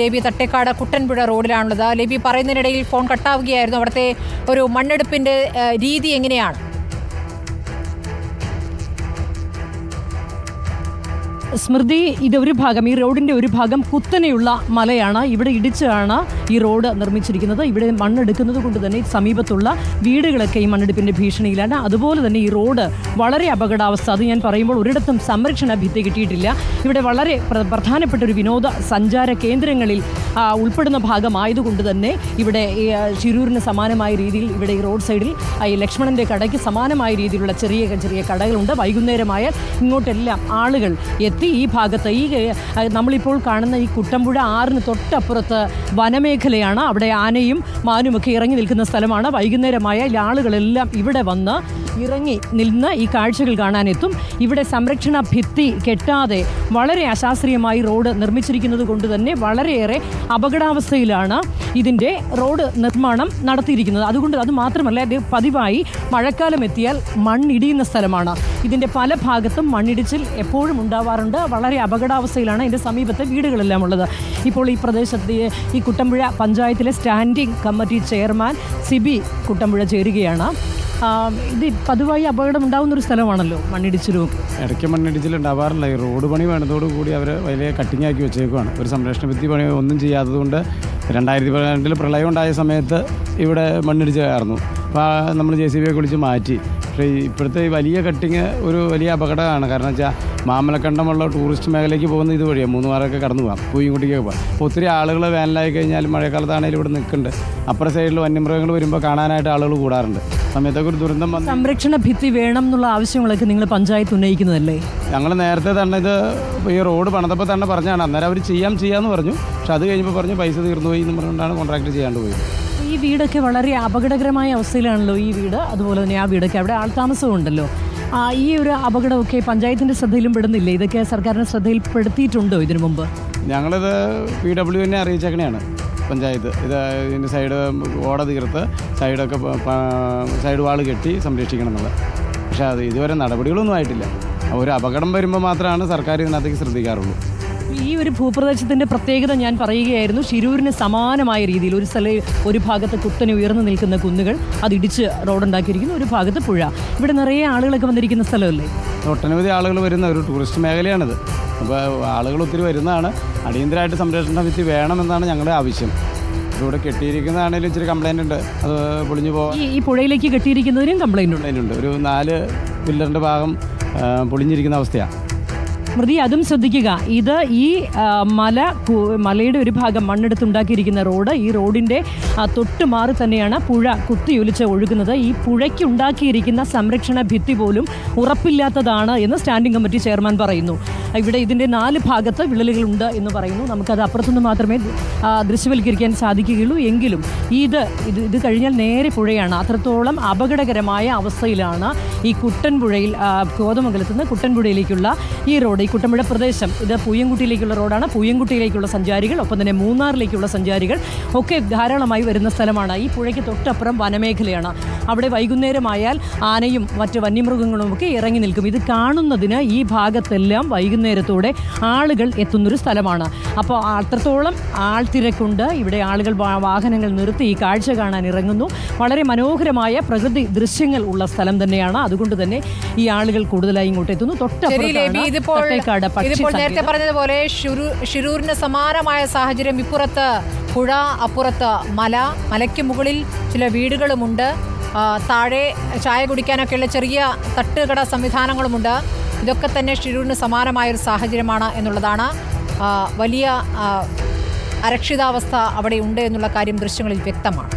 ലേബി Thattekad കുട്ടൻപുഴ റോഡിലാണുള്ളത്. ലേബി പറയുന്നതിനിടയിൽ phone കട്ടാവുകയായിരുന്നു. അവിടുത്തെ ഒരു മണ്ണെടുപ്പിന്റെ രീതി എങ്ങനെയാണ്? സ്മൃതി ഇതൊരു ഭാഗം ഈ റോഡിന്റെ ഒരു ഭാഗം കുത്തനെയുള്ള മലയാണ്. ഇവിടെ ഇടിച്ചാണ് ഈ റോഡ് നിർമ്മിച്ചിരിക്കുന്നത്. ഇവിടെ മണ്ണെടുക്കുന്നത് കൊണ്ട് തന്നെ സമീപത്തുള്ള വീടുകളൊക്കെ ഈ മണ്ണെടുപ്പിന്റെ ഭീഷണിയിലാണ്. അതുപോലെ തന്നെ ഈ റോഡ് വളരെ അപകടാവസ്ഥ. അത് ഞാൻ പറയുമ്പോൾ ഒരിടത്തും സംരക്ഷണ ഭിത്തി കിട്ടിയിട്ടില്ല. ഇവിടെ വളരെ പ്ര- പ്രധാനപ്പെട്ട ഒരു വിനോദ സഞ്ചാര കേന്ദ്രങ്ങളിൽ ഉൾപ്പെടുന്ന ഭാഗമായതുകൊണ്ട് തന്നെ ഇവിടെ ശിരൂരിന് സമാനമായ രീതിയിൽ ഇവിടെ ഈ റോഡ് സൈഡിൽ ഈ ലക്ഷ്മണന്റെ കടയ്ക്ക് സമാനമായ രീതിയിലുള്ള ചെറിയ ചെറിയ കടകളുണ്ട്. വൈകുന്നേരമായാൽ ഇങ്ങോട്ടെല്ലാം ആളുകൾ എത്തി ഈ ഭാഗത്ത് ഈ നമ്മളിപ്പോൾ കാണുന്ന ഈ കുട്ടമ്പുഴ ആറിന് തൊട്ടപ്പുറത്ത് വനമേഖലയാണ്. അവിടെ ആനയും മാനുമൊക്കെ ഇറങ്ങി നിൽക്കുന്ന സ്ഥലമാണ്. വൈകുന്നേരമായ ആളുകളെല്ലാം ഇവിടെ വന്ന് ഇറങ്ങി നിന്ന് ഈ കാഴ്ചകൾ കാണാനെത്തും. ഇവിടെ സംരക്ഷണ ഭിത്തി കെട്ടാതെ വളരെ അശാസ്ത്രീയമായി റോഡ് നിർമ്മിച്ചിരിക്കുന്നത് കൊണ്ട് തന്നെ വളരെയേറെ അപകടാവസ്ഥയിലാണ് ഇതിന്റെ റോഡ് നിർമ്മാണം നടത്തിയിരിക്കുന്നത്. അതുകൊണ്ട് അത് മാത്രമല്ല ഇത് പതിവായി മഴക്കാലം എത്തിയാൽ മണ്ണിടിയുന്ന സ്ഥലമാണ്. ഇതിന്റെ പല ഭാഗത്തും മണ്ണിടിച്ചിൽ എപ്പോഴും ഉണ്ടാവാറുണ്ട്. വളരെ അപകടാവസ്ഥയിലാണ് ഇതിന്റെ സമീപത്തെ വീടുകളെല്ലാം ഉള്ളത്. ഇപ്പോൾ ഈ പ്രദേശത്ത് ഈ കുട്ടമ്പുഴ പഞ്ചായത്തിലെ standing committee chairman Siby Kuttampuzha ചേരുകയാണ്. ഇത് പതിവായി അപകടം ഉണ്ടാകുന്ന ഒരു സ്ഥലമാണല്ലോ മണ്ണിടിച്ചിലും ഇടയ്ക്ക് മണ്ണിടിച്ചിൽ ഉണ്ടാവാറില്ല ഈ റോഡ് പണി വേണ്ടതോട് കൂടി അവർ വലിയ കട്ടിങ് ആക്കി വെച്ചേക്കുവാണ്. ഒരു സംരക്ഷണ ഭിത്തി പണി ഒന്നും ചെയ്യാത്തതുകൊണ്ട് രണ്ടായിരത്തി പതിനെട്ടിൽ പ്രളയം ഉണ്ടായ സമയത്ത് ഇവിടെ മണ്ണിടിച്ചായിരുന്നു അപ്പോൾ നമ്മൾ ജെ സി ബിയെ കുളിച്ച് മാറ്റി. പക്ഷേ ഇപ്പോഴത്തെ വലിയ കട്ടിങ് ഒരു വലിയ അപകടമാണ്. കാരണം വെച്ചാൽ മാമലക്കണ്ടമുള്ള ടൂറിസ്റ്റ് മേഖലയ്ക്ക് പോകുന്ന ഇതുവഴിയാണ് മൂന്ന് മാറൊക്കെ കടന്നു പോകാം. പൂയിൻകുട്ടിക്കൊക്കെ പോകാം. അപ്പോൾ ഒത്തിരി ആളുകൾ വേനലായി കഴിഞ്ഞാൽ മഴക്കാലത്താണെങ്കിലും ഇവിടെ നിൽക്കുന്നുണ്ട് അപ്പുറ സൈഡിൽ വന്യമൃഗങ്ങൾ വരുമ്പോൾ കാണാനായിട്ട് ആളുകൾ കൂടാറുണ്ട്. സമയത്തൊക്കെ ഒരു ദുരന്തം വന്ന് സംരക്ഷണ ഭിത്തി വേണം എന്നുള്ള ആവശ്യങ്ങളൊക്കെ നിങ്ങൾ പഞ്ചായത്ത് ഉന്നയിക്കുന്നതല്ലേ? ഞങ്ങൾ നേരത്തെ തന്നെ ഇത് ഈ റോഡ് പണിതപ്പോൾ തന്നെ പറഞ്ഞാണ്. അന്നേരം അവർ ചെയ്യാം ചെയ്യാമെന്ന് പറഞ്ഞു. പക്ഷെ അത് കഴിഞ്ഞപ്പോൾ പറഞ്ഞു പൈസ തീർന്നു പോയി എന്ന് പറഞ്ഞുകൊണ്ടാണ് കോൺട്രാക്ട് ചെയ്യാണ്ട് പോയത്. ഈ വീടൊക്കെ വളരെ അപകടകരമായ അവസ്ഥയിലാണല്ലോ ഈ വീട്. അതുപോലെ തന്നെ ആ വീടൊക്കെ അവിടെ ആൾതാമസവും ഉണ്ടല്ലോ ആ, ഈ ഒരു അപകടമൊക്കെ പഞ്ചായത്തിന്റെ ശ്രദ്ധയിലും പെടുന്നില്ലേ? ഇതൊക്കെ സർക്കാരിന്റെ ശ്രദ്ധയിൽപ്പെടുത്തിയിട്ടുണ്ടോ ഇതിനു മുമ്പ്? ഞങ്ങളിത് പി ഡബ്ല്യു എന്നെ അറിയിച്ചേക്കണെയാണ്. പഞ്ചായത്ത്. ഇത് ഇതിന്റെ സൈഡ് ഓട തീർത്ത് സൈഡൊക്കെ സൈഡ് വാൾ കെട്ടി സംരക്ഷിക്കണം എന്നുള്ളത് പക്ഷേ അത് ഇതുവരെ നടപടികളൊന്നും ആയിട്ടില്ല. ഒരു അപകടം വരുമ്പോൾ മാത്രമാണ് സർക്കാർ ഇതിനകത്തേക്ക് ശ്രദ്ധിക്കാറുള്ളൂ. ഈ ഒരു ഭൂപ്രദേശത്തിന്റെ പ്രത്യേകത ഞാൻ പറയുകയായിരുന്നു. ശിരൂരിന് സമാനമായ രീതിയിൽ ഒരു സ്ഥല ഒരു ഭാഗത്ത് കുത്തനെ ഉയർന്നു നിൽക്കുന്ന കുന്നുകൾ അത് ഇടിച്ച് റോഡുണ്ടാക്കിയിരിക്കുന്നു. ഒരു ഭാഗത്ത് പുഴ. ഇവിടെ നിറയെ ആളുകളൊക്കെ വന്നിരിക്കുന്ന സ്ഥലമല്ലേ? ഒട്ടനവധി ആളുകൾ വരുന്ന ഒരു ടൂറിസ്റ്റ് മേഖലയാണിത്. അപ്പോൾ ആളുകൾ ഒത്തിരി വരുന്നതാണ്. അടിയന്തരമായിട്ട് സംരക്ഷണ ഭിത്തി വേണമെന്നാണ് ഞങ്ങളുടെ ആവശ്യം. ഇവിടെ കെട്ടിയിരിക്കുന്നതാണെങ്കിലും ഇച്ചിരി കംപ്ലൈന്റ് ഉണ്ട്. അത് പൊളിഞ്ഞു പോകാൻ ഈ പുഴയിലേക്ക് കെട്ടിയിരിക്കുന്നതിനും കംപ്ലൈന്റ് ഉണ്ട്. ഒരു നാല് പില്ലറിന്റെ ഭാഗം പൊളിഞ്ഞിരിക്കുന്ന അവസ്ഥയാണ് സ്മൃതി അതും ശ്രദ്ധിക്കുക. ഇത് ഈ മല മലയുടെ ഒരു ഭാഗം മണ്ണെടുത്തുണ്ടാക്കിയിരിക്കുന്ന റോഡ്. ഈ റോഡിന്റെ തൊട്ട് മാറി തന്നെയാണ് പുഴ കുത്തിയൊലിച്ച് ഒഴുകുന്നത്. ഈ പുഴയ്ക്ക് ഉണ്ടാക്കിയിരിക്കുന്ന സംരക്ഷണ ഭിത്തി പോലും ഉറപ്പില്ലാത്തതാണ് എന്ന് സ്റ്റാൻഡിംഗ് കമ്മിറ്റി ചെയർമാൻ പറയുന്നു. ഇവിടെ ഇതിന്റെ നാല് ഭാഗത്ത് വിള്ളലുകളുണ്ട് എന്ന് പറയുന്നു. നമുക്കത് അപ്പുറത്തുനിന്ന് മാത്രമേ ദൃശ്യവൽക്കരിക്കാൻ സാധിക്കുകയുള്ളൂ. എങ്കിലും ഇത് ഇത് ഇത് കഴിഞ്ഞാൽ നേരെ പുഴയാണ്. അത്രത്തോളം അപകടകരമായ അവസ്ഥയിലാണ് ഈ കുട്ടൻപുഴയിൽ കോതമംഗലത്തുനിന്ന് കോതമംഗലത്ത് നിന്ന് കുട്ടൻപുഴയിലേക്കുള്ള ഈ റോഡ് ഈ കുട്ടമ്പുഴ പ്രദേശം. ഇത് പൂയംകുട്ടിയിലേക്കുള്ള റോഡാണ്. പൂയംകുട്ടിയിലേക്കുള്ള സഞ്ചാരികൾ ഒപ്പം തന്നെ മൂന്നാറിലേക്കുള്ള സഞ്ചാരികൾ ഒക്കെ ധാരാളമായി വരുന്ന സ്ഥലമാണ്. ഈ പുഴയ്ക്ക് തൊട്ടപ്പുറം വനമേഖലയാണ്. അവിടെ വൈകുന്നേരമായാൽ ആനയും മറ്റ് വന്യമൃഗങ്ങളും ഒക്കെ ഇറങ്ങി നിൽക്കും. ഇത് കാണുന്നതിന് ഈ ഭാഗത്തെല്ലാം വൈകുന്നേരത്തോടെ ആളുകൾ എത്തുന്നൊരു സ്ഥലമാണ്. അപ്പോൾ അത്രത്തോളം ആൾത്തിരക്കുണ്ട്. ഇവിടെ ആളുകൾ വാഹനങ്ങൾ നിർത്തി ഈ കാഴ്ച കാണാൻ ഇറങ്ങുന്നു. വളരെ മനോഹരമായ പ്രകൃതി ദൃശ്യങ്ങൾ ഉള്ള സ്ഥലം തന്നെയാണ്. അതുകൊണ്ട് തന്നെ ഈ ആളുകൾ കൂടുതലായി ഇങ്ങോട്ട് എത്തുന്നു. തൊട്ടപ്പുറം തട്ടേക്കാട് ഇതിപ്പോൾ നേരത്തെ പറഞ്ഞതുപോലെ ഷിരൂരിന് സമാനമായ സാഹചര്യം ഇപ്പുറത്ത് പുഴ അപ്പുറത്ത് മല മലയ്ക്ക് മുകളിൽ ചില വീടുകളുമുണ്ട്. താഴെ ചായ കുടിക്കാനൊക്കെയുള്ള ചെറിയ തട്ടുകട സംവിധാനങ്ങളുമുണ്ട്. ഇതൊക്കെ തന്നെ ഷിരൂരിന് സമാനമായ ഒരു സാഹചര്യമാണ് എന്നുള്ളതാണ്. വലിയ അരക്ഷിതാവസ്ഥ അവിടെ ഉണ്ട് എന്നുള്ള കാര്യം ദൃശ്യങ്ങളിൽ വ്യക്തമാണ്.